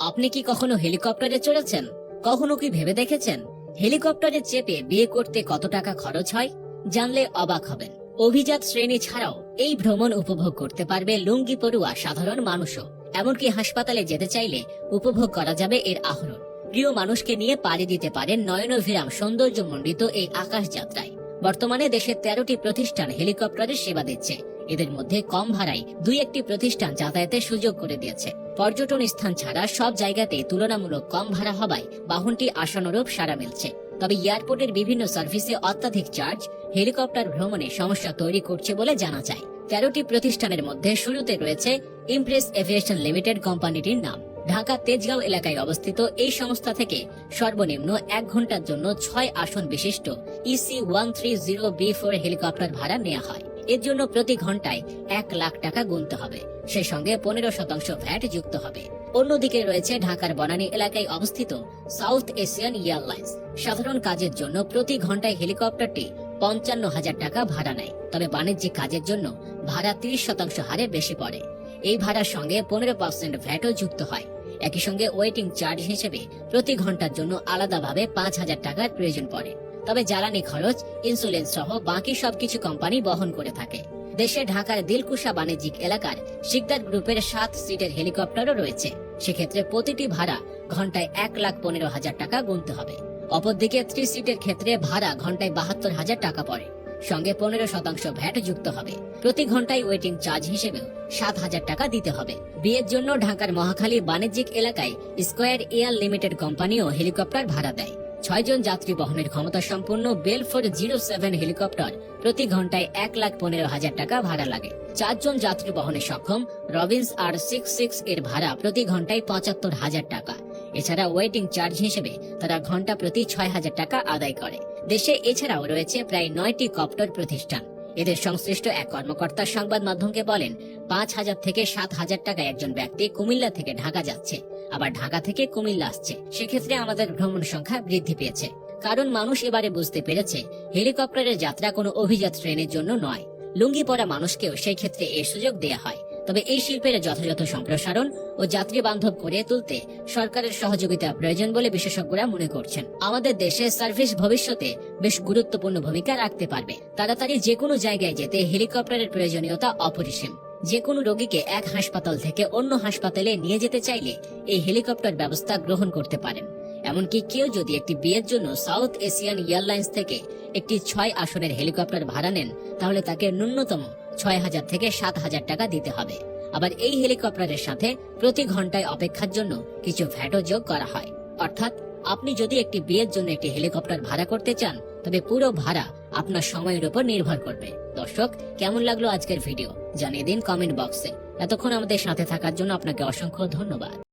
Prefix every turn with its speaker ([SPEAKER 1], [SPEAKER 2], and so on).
[SPEAKER 1] আপনি কি কখনো হেলিকপ্টারে চড়েছেন? কখনো কি ভেবে দেখেছেন? হেলিকপ্টারে চেপে বিয়ে করতে কত টাকা খরচ হয়? জানলে অবাক হবেন। অভিজাত শ্রেণি ছাড়াও এই ভ্রমণ উপভোগ করতে পারবে লুঙ্গি পড়ুয়া সাধারণ মানুষও। এমনকি হাসপাতালে যেতে চাইলে উপভোগ করা যাবে এর আহরণ। প্রিয় মানুষকে নিয়ে পাড়ি দিতে পারেন নয়নভিরাম সৌন্দর্যমণ্ডিত এই আকাশ যাত্রায়। বর্তমানে দেশের তেরোটি প্রতিষ্ঠান হেলিকপ্টারের সেবা দিচ্ছে। এদের মধ্যে কম ভাড়ায় দুই একটি প্রতিষ্ঠান যাতায়াতের সুযোগ করে দিয়েছে। পর্যটন স্থান ছাড়া সব জায়গাতে তুলনামূলক কম ভাড়া হওয়ায় বাহনটি আশানুরূপ সাড়া মিলছে। তবে এয়ারপোর্টের বিভিন্ন সার্ভিসে অত্যাধিক চার্জ, হেলিকপ্টার ভ্রমণে সমস্যা তৈরি করছে বলে জানা যায়। তেরোটি প্রতিষ্ঠানের মধ্যে শুরুতে রয়েছে ইমপ্রেস এভিয়েশন লিমিটেড কোম্পানিটির নাম। ঢাকা তেজগাঁও এলাকায় অবস্থিত এই সংস্থা থেকে সর্বনিম্ন এক ঘণ্টার জন্য ছয় আসন বিশিষ্ট EC one three zero B four helicopter ভাড়া নেওয়া হয়। এর জন্য প্রতি ঘন্টায় এক লাখ টাকা গুনতে হবে। সেই সঙ্গে পনেরো শতাংশ ভ্যাট যুক্ত হবে। অন্যদিকে রয়েছে ঢাকার বনানী এলাকায় অবস্থিত সাউথ এশিয়ান এয়ারলাইন্স। সাধারণ কাজের জন্য প্রতি ঘন্টায় হেলিকপ্টারটি পঞ্চান্ন হাজার টাকা ভাড়া নেয়। তবে বাণিজ্যিক কাজের জন্য ভাড়া তিরিশ শতাংশ হারে বেশি পড়ে। এই ভাড়ার সঙ্গে পনেরো পার্সেন্ট ভ্যাটও যুক্ত হয়। একই সঙ্গে ওয়েটিং চার্জ হিসেবে প্রতি ঘণ্টার জন্য আলাদাভাবে পাঁচ হাজার টাকার প্রয়োজন পড়ে। তবে জ্বালানি খরচ ইন্স্যুরেন্স সহ বাকি সবকিছু কোম্পানি বহন করে থাকে। দেশে ঢাকার দিলকুশা বাণিজ্যিক এলাকার শিকদার গ্রুপের সাত সিটের হেলিকপ্টারও রয়েছে। সেক্ষেত্রে প্রতিটি ভাড়া ঘন্টায় এক লাখ পনেরো হাজার টাকা গুনতে হবে। অপরদিকে থ্রি সিটের ক্ষেত্রে ভাড়া ঘন্টায় বাহাত্তর হাজার টাকা পড়ে। সঙ্গে পনেরো শতাংশ ভ্যাট যুক্ত হবে। প্রতি ঘন্টায় ওয়েটিং চার্জ হিসেবেও সাত হাজার টাকা দিতে হবে। বিয়ের জন্য ঢাকার মহাখালী বাণিজ্যিক এলাকায় স্কোয়ার এয়ার লিমিটেড কোম্পানিও হেলিকপ্টার ভাড়া দেয়। ছয়জন যাত্রী বহনের ক্ষমতা সম্পন্ন বেলফোর জিরো সেভেন হেলিকপ্টার প্রতি ঘন্টায় এক লাখ পনেরো হাজার টাকা ভাড়া লাগে। চারজন যাত্রী বহনে সক্ষম রবিন্স আর সিক্স সিক্স এর ভাড়া প্রতি ঘন্টায় পঁচাত্তর হাজার টাকা। এছাড়া ওয়েটিং চার্জ হিসেবে তারা ঘণ্টা প্রতি ছয় হাজার টাকা আদায় করে। দেশে এছাড়াও রয়েছে প্রায় নয়টি কপ্টার প্রতিষ্ঠান। এদের সংশ্লিষ্ট এক কর্মকর্তা সংবাদ মাধ্যমকে বলেন, পাঁচ হাজার থেকে সাত হাজার টাকা একজন ব্যক্তি কুমিল্লা থেকে ঢাকা যাচ্ছে। আবার ঢাকা থেকে কুমিল্লা আসছে। সেক্ষেত্রে আমাদের ভ্রমণ সংখ্যা বৃদ্ধি পেয়েছে। কারণ মানুষ এবারে বুঝতে পেরেছে, হেলিকপ্টারের যাত্রা কোনো অভিজাত ট্রেনের জন্য নয়। লুঙ্গি পরা মানুষকেও সেই ক্ষেত্রে এর সুযোগ দেয়া হয়। তবে এই শিল্পের যথাযথ সম্প্রসারণ ও যাত্রী বান্ধব করে তুলতে সরকারের সহযোগিতা প্রয়োজন বলে বিশেষজ্ঞরা মনে করছেন। আমাদের দেশে সার্ভিস ভবিষ্যতে বেশ গুরুত্বপূর্ণ ভূমিকা রাখতে পারবে। তাড়াতাড়ি যে কোনো জায়গায় যেতে হেলিকপ্টারের প্রয়োজনীয়তা অপরিসীম। যে কোনো রোগীকে এক হাসপাতাল থেকে অন্য হাসপাতালে নিয়ে যেতে চাইলে এই হেলিকপ্টার ব্যবস্থা গ্রহণ করতে পারেন। এমনকি কেউ যদি একটি বিয়ের জন্য সাউথ এশিয়ান এয়ারলাইন্স থেকে একটি ছয় আসনের হেলিকপ্টার ভাড়া নেন, তাহলে তাকে ন্যূনতম ছয় হাজার থেকে সাত হাজার টাকা দিতে হবে। আবার এই হেলিকপ্টারের সাথে প্রতি ঘন্টায় অপেক্ষার জন্য কিছু ভ্যাটও যোগ করা হয়। অর্থাৎ, আপনি যদি একটি বিয়ের জন্য একটি হেলিকপ্টার ভাড়া করতে চান, তবে পুরো ভাড়া আপনার সময়ের উপর নির্ভর করবে। দর্শক, কেমন লাগল আজকের ভিডিও? জানিয়ে দিন কমেন্ট বক্সে। এতক্ষণ আমাদের সাথে থাকার জন্য আপনাকে অসংখ্য ধন্যবাদ।